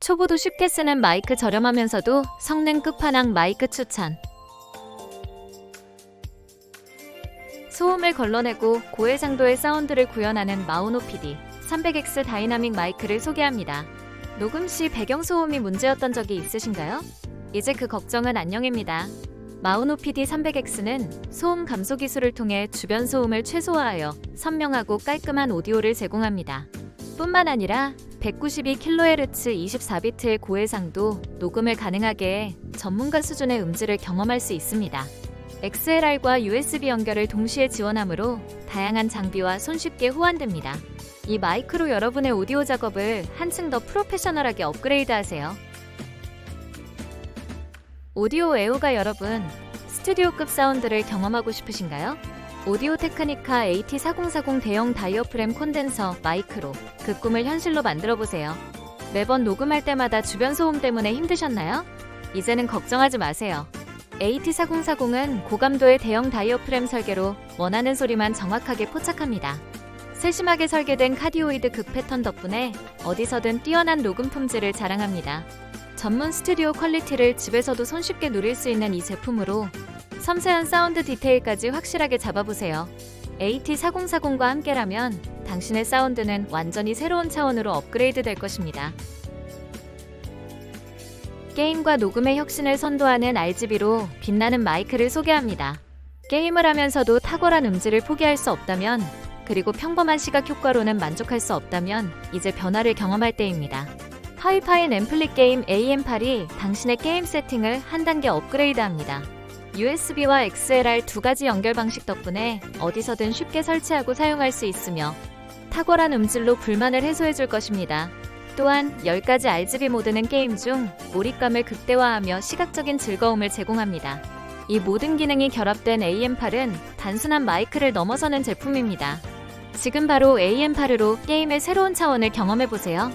초보도 쉽게 쓰는 마이크 저렴하면서도 성능 끝판왕 마이크 추천. 소음을 걸러내고 고해상도의 사운드를 구현하는 마우노 PD 300X 다이나믹 마이크를 소개합니다. 녹음 시 배경 소음이 문제였던 적이 있으신가요? 이제 그 걱정은 안녕입니다. 마우노 PD 300X는 소음 감소 기술을 통해 주변 소음을 최소화하여 선명하고 깔끔한 오디오를 제공합니다. 뿐만 아니라 192kHz 24비트의 고해상도 녹음을 가능하게 해 전문가 수준의 음질을 경험할 수 있습니다. XLR과 USB 연결을 동시에 지원하므로 다양한 장비와 손쉽게 호환됩니다. 이 마이크로 여러분의 오디오 작업을 한층 더 프로페셔널하게 업그레이드 하세요. 오디오 애호가 여러분, 스튜디오급 사운드를 경험하고 싶으신가요? 오디오 테크니카 AT4040 대형 다이어프램 콘덴서 마이크로 그 꿈을 현실로 만들어 보세요. 매번 녹음할 때마다 주변 소음 때문에 힘드셨나요? 이제는 걱정하지 마세요. AT4040은 고감도의 대형 다이어프램 설계로 원하는 소리만 정확하게 포착합니다. 세심하게 설계된 카디오이드 극 패턴 덕분에 어디서든 뛰어난 녹음 품질을 자랑합니다. 전문 스튜디오 퀄리티를 집에서도 손쉽게 누릴 수 있는 이 제품으로 섬세한 사운드 디테일까지 확실하게 잡아보세요. AT4040과 함께라면 당신의 사운드는 완전히 새로운 차원으로 업그레이드 될 것입니다. 게임과 녹음의 혁신을 선도하는 RGB로 빛나는 마이크를 소개합니다. 게임을 하면서도 탁월한 음질을 포기할 수 없다면, 그리고 평범한 시각 효과로는 만족할 수 없다면, 이제 변화를 경험할 때입니다. 하이파인 앰플리 게임 AM8이 당신의 게임 세팅을 한 단계 업그레이드합니다. USB와 XLR 두 가지 연결 방식 덕분에 어디서든 쉽게 설치하고 사용할 수 있으며 탁월한 음질로 불만을 해소해 줄 것입니다. 또한 10가지 RGB 모드는 게임 중 몰입감을 극대화하며 시각적인 즐거움을 제공합니다. 이 모든 기능이 결합된 AM8은 단순한 마이크를 넘어서는 제품입니다. 지금 바로 AM8으로 게임의 새로운 차원을 경험해 보세요.